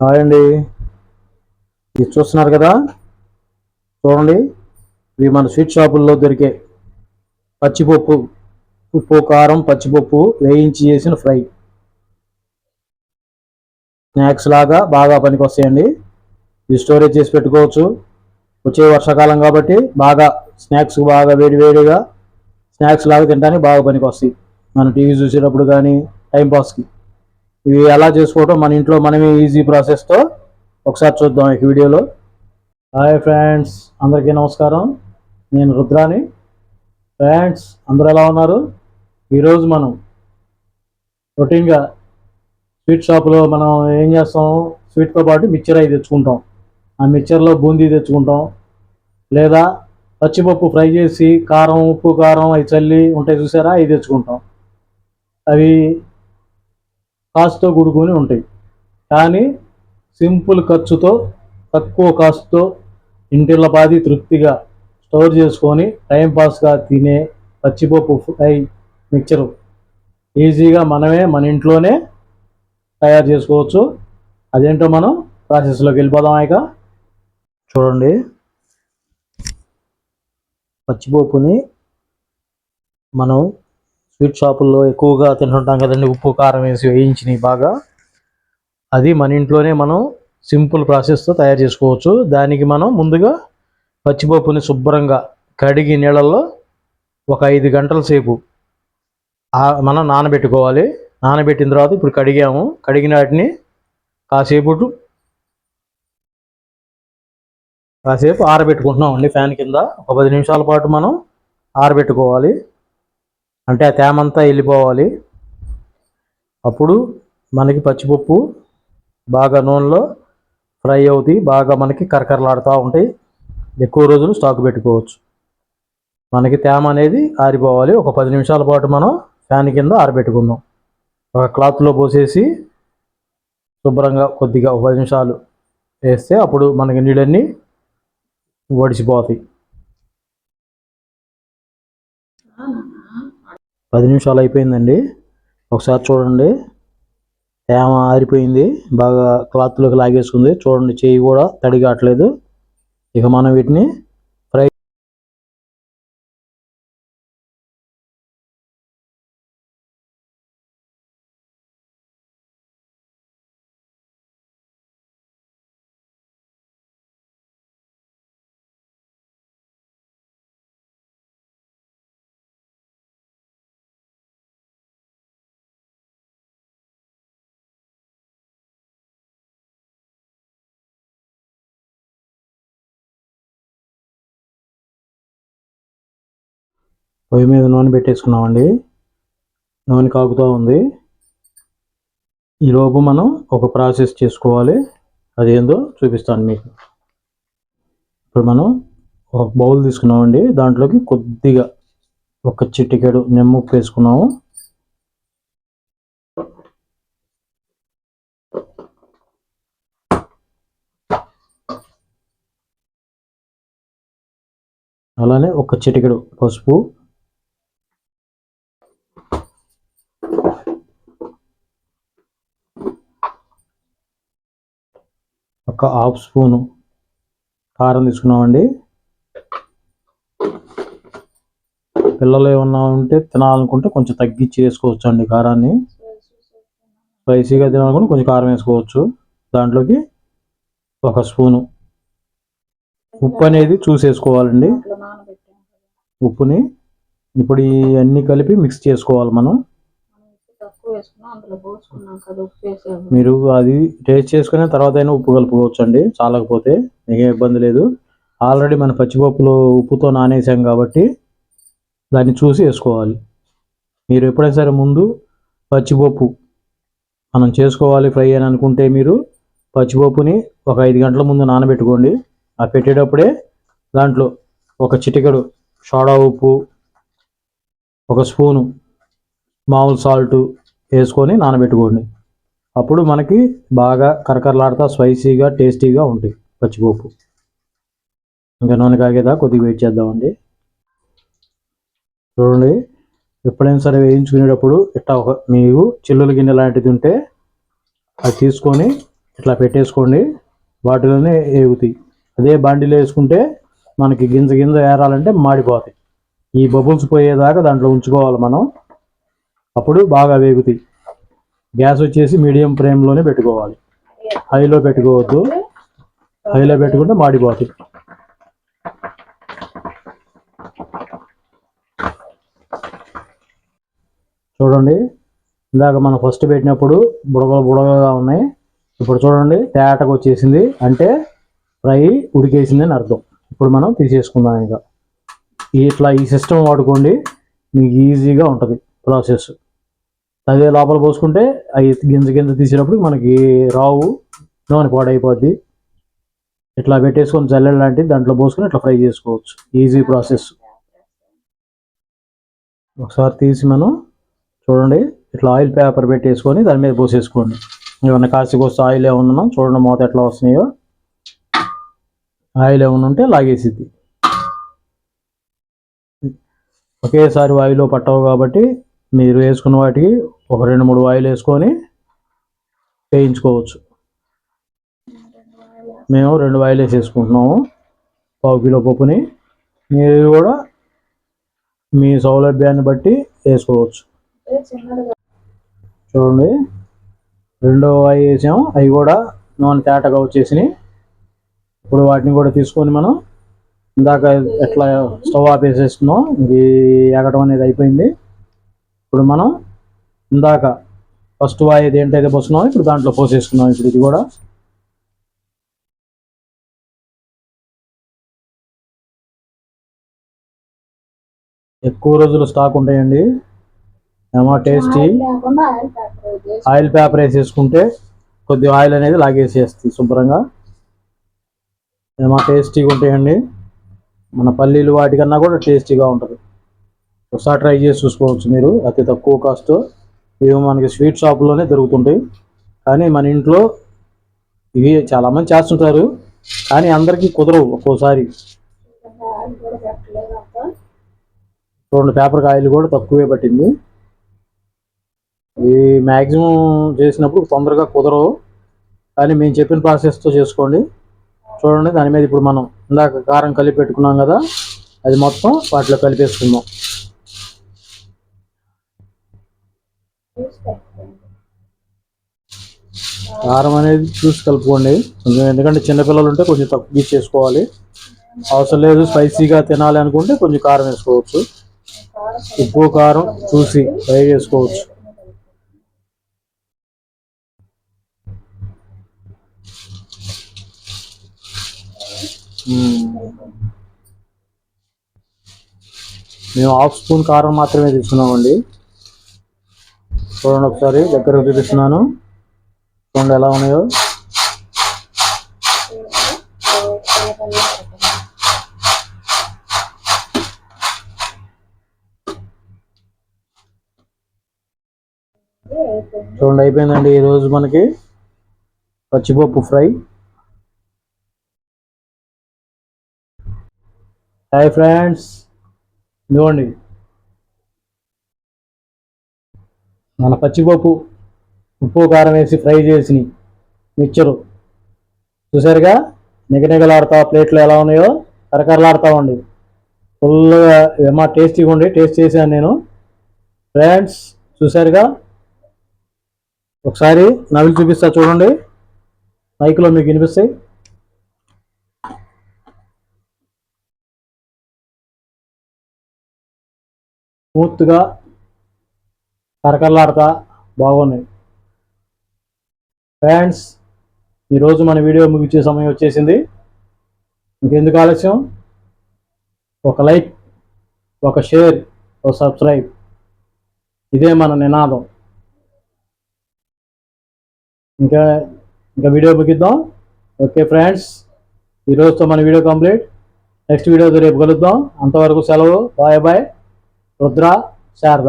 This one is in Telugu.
హాయ్ అండి. ఇది చూస్తున్నారు కదా? చూడండి. ఇవి మన స్వీట్ షాపుల్లో దొరికే పచ్చిపప్పు ఉప్పు కారం పచ్చిపప్పు వేయించి చేసిన ఫ్రై. స్నాక్స్ లాగా బాగా పనికి వస్తాయండి ఇది స్టోరేజ్ చేసి పెట్టుకోవచ్చు. వచ్చే వర్షాకాలం కాబట్టి బాగా స్నాక్స్ బాగా వేడి వేడిగా స్నాక్స్ లాగా తినడానికి బాగా పనికి వస్తాయి మనం టీవీ చూసేటప్పుడు కానీ టైంపాస్కి ఇవి ఎలా చేసుకోవటం మన ఇంట్లో మనమే ఈజీ ప్రాసెస్తో ఒకసారి చూద్దాం ఈ వీడియోలో. హాయ్ ఫ్రెండ్స్ అందరికీ నమస్కారం. నేను రుద్రాని. ఫ్రెండ్స్ అందరు ఎలా ఉన్నారు? ఈరోజు మనం రొటీన్గా స్వీట్ షాప్లో మనం ఏం చేస్తాం? స్వీట్తో పాటు మిక్చర్ అవి తెచ్చుకుంటాం. ఆ మిక్చర్లో బూందీ తెచ్చుకుంటాం. లేదా పచ్చిపప్పు ఫ్రై చేసి కారం ఉప్పు కారం అవి చల్లి ఉంటాయి చూసారా? అవి తెచ్చుకుంటాం. అవి కాస్ట్తో కూడుకొని ఉంటాయి. కానీ సింపుల్ ఖర్చుతో తక్కువ కాస్ట్తో ఇంటిల్లపాది తృప్తిగా స్టోర్ చేసుకొని టైంపాస్గా తినే పచ్చిపప్పు ఫ్రై మిక్చరు ఈజీగా మనమే మన ఇంట్లోనే తయారు చేసుకోవచ్చు. అదేంటో మనం ప్రాసెస్లోకి వెళ్ళిపోదాం ఇక. చూడండి. పచ్చిపప్పుని మనం స్వీట్ షాపుల్లో ఎక్కువగా తింటుంటాం కదండి. ఉప్పు కారం వేసి వేయించినవి బాగా. అది మన ఇంట్లోనే మనం సింపుల్ ప్రాసెస్తో తయారు చేసుకోవచ్చు. దానికి మనం ముందుగా పచ్చిపప్పుని శుభ్రంగా కడిగి నీళ్ళల్లో ఒక ఐదు గంటల సేపు మనం నానబెట్టుకోవాలి. నానబెట్టిన తర్వాత ఇప్పుడు కడిగాము. కడిగిన వాటిని కాసేపు కాసేపు ఆరబెట్టుకుంటున్నాం అండి ఫ్యాన్ కింద ఒక పది నిమిషాల పాటు మనం ఆరబెట్టుకోవాలి. అంటే ఆ తేమంతా వెళ్ళిపోవాలి. అప్పుడు మనకి పచ్చిపప్పు బాగా నూనెలో ఫ్రై అవుతాయి. బాగా మనకి కరకరలాడుతూ ఉంటాయి. ఎక్కువ రోజులు స్టాక్ పెట్టుకోవచ్చు. మనకి తేమ అనేది ఆరిపోవాలి. ఒక పది నిమిషాల పాటు మనం ఫ్యాన్ కింద ఆరబెట్టుకుందాం. ఒక క్లాత్లో పోసేసి శుభ్రంగా కొద్దిగా ఒక పది నిమిషాలు వేస్తే అప్పుడు మనకి నీళ్ళన్నీ ఒడిసిపోతాయి పది నిమిషాలు అయిపోయిందండి. ఒకసారి చూడండి. తేమ ఆరిపోయింది. బాగా క్లాత్లోకి లాగేసుకుంది. చూడండి చేయి కూడా తడి కావట్లేదు ఇక మనం వీటిని పొయ్యి మీద నూనె పెట్టేసుకున్నామండి. నూనె కాగుతూ ఉంది. ఈలోపు మనం ఒక ప్రాసెస్ చేసుకోవాలి. అదేందో చూపిస్తాను మీకు. ఇప్పుడు మనం ఒక బౌల్ తీసుకున్నామండి. దాంట్లోకి కొద్దిగా ఒక చిటికెడు నిమ్మప్పు వేసుకున్నాము. అలానే ఒక చిటికెడు పసుపు ఒక హాఫ్ స్పూను కారం తీసుకున్నామండి. పిల్లలు ఏమన్నా ఉంటే తినాలనుకుంటే కొంచెం తగ్గించి వేసుకోవచ్చు అండి కారాన్ని. స్పైసీగా తినాలనుకుంటే కొంచెం కారం వేసుకోవచ్చు. దాంట్లోకి ఒక స్పూను ఉప్పు అనేది చూసేసుకోవాలండి. ఉప్పుని ఇప్పుడు ఇవన్నీ కలిపి మిక్స్ చేసుకోవాలి మనం. అందులో పోసుకున్నాం కదా ఉప్పు వేసాము మీరు అది టేస్ట్ చేసుకునే తర్వాత అయినా ఉప్పు కలుపుకోవచ్చు అండి చాలకపోతే మీకేం ఇబ్బంది లేదు. ఆల్రెడీ మన పచ్చిపప్పులో ఉప్పుతో నానేసాం కాబట్టి దాన్ని చూసి వేసుకోవాలి. మీరు ఎప్పుడైనా సరే ముందు పచ్చిపప్పు మనం చేసుకోవాలి ఫ్రై అని అనుకుంటే మీరు పచ్చిపప్పుని ఒక ఐదు గంటల ముందు నానబెట్టుకోండి. ఆ పెట్టేటప్పుడే దాంట్లో ఒక చిటికెడు సోడా ఉప్పు ఒక స్పూను మామూలు సాల్ట్ వేసుకొని నానబెట్టుకోండి. అప్పుడు మనకి బాగా కరకరలాడుతా స్పైసీగా టేస్టీగా ఉంటాయి పచ్చిపప్పు. ఇంకా నూనె కాగేదా? కొద్దిగా వెయిట్ చేద్దామండి. చూడండి ఎప్పుడైనా సరే వేయించుకునేటప్పుడు ఇట్లా ఒక మీకు చిల్లుల గిన్నె లాంటిది ఉంటే అది తీసుకొని ఇట్లా పెట్టేసుకోండి. వాటిలోనే ఏగుతాయి. అదే బండిలో వేసుకుంటే మనకి గింజ గింజ ఏరాలంటే మాడిపోతాయి. ఈ బబుల్స్ పోయేదాకా దాంట్లో ఉంచుకోవాలి మనం. అప్పుడు బాగా వేగుతాయి. గ్యాస్ వచ్చేసి మీడియం ఫ్లేమ్లోనే పెట్టుకోవాలి. హైలో పెట్టుకోవద్దు. హైలో పెట్టుకుంటే మాడిపోతాయి. చూడండి. ఇందాక మనం ఫస్ట్ పెట్టినప్పుడు బుడగలు బుడగగా ఉన్నాయి. ఇప్పుడు చూడండి తేటకు వచ్చేసింది. అంటే ఫ్రై ఉడికేసింది అని అర్థం. ఇప్పుడు మనం తీసేసుకుందాం ఇక. ఇట్లా ఈ సిస్టమ్ వాడుకోండి. మీకు ఈజీగా ఉంటుంది ప్రాసెస్. అదే లోపల పోసుకుంటే అవి గింజ గింజ తీసేటప్పుడు మనకి రావు నూనె పాడైపోద్ది. ఇట్లా పెట్టేసుకొని జల్లెడ లాంటివి దాంట్లో పోసుకొని ఇట్లా ఫ్రై చేసుకోవచ్చు. Easy process. ఒకసారి తీసి మనం చూడండి ఇట్లా ఆయిల్ పేపర్ పెట్టేసుకొని దాని మీద పోసేసుకోండి. ఏమన్నా కాసి కోస్తే ఆయిల్ ఏమన్నా చూడండి మూత ఎట్లా వస్తున్నాయో. ఆయిల్ ఏమన్నా ఉంటే లాగేసిద్ది. ఒకేసారి ఆయిల్లో పట్టవు కాబట్టి మీరు వేసుకున్న వాటికి ఒక రెండు మూడు ఆయిల్ వేసుకొని వేయించుకోవచ్చు. మేము రెండు ఆయిల్ వేసేసుకుంటున్నాము. పావు కిలో పప్పుని. మీరు కూడా మీ సౌలభ్యాన్ని బట్టి వేసుకోవచ్చు. చూడండి. రెండో వాయి వేసాము. అవి కూడా నూనె తేటగా వచ్చేసినాయి. ఇప్పుడు వాటిని కూడా తీసుకొని మనం ఇందాక ఎట్లా స్టవ్ ఆపేసేస్తున్నాం ఇది ఎగటం అనేది అయిపోయింది. ఇప్పుడు మనం ఇందాక ఫస్ట్ వాయి ఏంటైతే పోస్తున్నాం ఇప్పుడు దాంట్లో పోసేసుకున్నాం. ఇప్పుడు ఇది కూడా ఎక్కువ రోజులు స్టాక్ ఉంటాయండి. ఏమో టేస్టీ ఆయిల్ పేపర్ చేసి ఆయిల్ పేపర్ వేసేసుకుంటే కొద్దిగా ఆయిల్ అనేది లాగేసేస్తుంది శుభ్రంగా. ఏమో టేస్టీగా ఉంటాయండి. మన పల్లీలు వాటికన్నా కూడా టేస్టీగా ఉంటుంది. ఒకసారి ట్రై చేసి చూసుకోవచ్చు మీరు. అతి తక్కువ కాస్ట్ ఇవి మనకి స్వీట్ షాపులోనే దొరుకుతుంటాయి. కానీ మన ఇంట్లో ఇవి చాలామంది చేస్తుంటారు. కానీ అందరికీ కుదరవు ఒక్కోసారి. రెండు పేపర్ కాయలు కూడా తక్కువే పట్టింది. ఇవి మ్యాక్సిమం చేసినప్పుడు తొందరగా కుదరవు. కానీ మేము చెప్పిన ప్రాసెస్తో చేసుకోండి. చూడండి దాని మీద ఇప్పుడు మనం ఇందాక కారం కలిపి పెట్టుకున్నాం కదా అది మొత్తం వాటిలో కలిపేసుకుందాం. కారం అనేది చూసి కలుపుకోండి. కొంచెం ఎందుకంటే చిన్నపిల్లలు ఉంటే కొంచెం తక్కువ చేసుకోవాలి. అవసరం లేదు స్పైసీగా తినాలి అనుకుంటే కొంచెం కారం వేసుకోవచ్చు. ఉప్పు కారం చూసి ఫ్రై చేసుకోవచ్చు. Hmm. మేము హాఫ్ స్పూన్ కారం మాత్రమే తీసుకున్నామండి. చూడండి ఒకసారి దగ్గర చూపిస్తున్నాను. చూడండి ఎలా ఉన్నాయో? చూడండి అయిపోయిందండి ఈరోజు మనకి పచ్చిపప్పు ఫ్రై. హాయ్ ఫ్రెండ్స్ ఇదిగోండి. మన పచ్చిపప్పు ఉప్పు కారం వేసి ఫ్రై చేసి మిక్చరు. చూసారుగా నిగనిగలాడుతా ప్లేట్లు ఎలా ఉన్నాయో కరకరలాడుతామండి ఫుల్గా ఏమో టేస్టీగా ఉండి టేస్ట్ చేశాను నేను. ఫ్రెండ్స్ చూసారుగా ఒకసారి నవిలు చూపిస్తా చూడండి. మైక్లో మీకు వినిపిస్తాయి. స్మూత్గా కరకరలాడతా బాగున్నాయి. ఫ్రెండ్స్ ఈరోజు మన వీడియో ముగించే సమయం వచ్చేసింది. ఇంకెందుకు ఆలస్యం? ఒక లైక్ ఒక షేర్ ఒక సబ్స్క్రైబ్. ఇదే మన నినాదం. ఇంకా ఇంకా వీడియో ముగిద్దాం. ఓకే ఫ్రెండ్స్ ఈరోజుతో మన వీడియో కంప్లీట్. నెక్స్ట్ వీడియోతో రేపు కలుద్దాం. అంతవరకు సెలవు. Bye bye. రుద్ర శారద.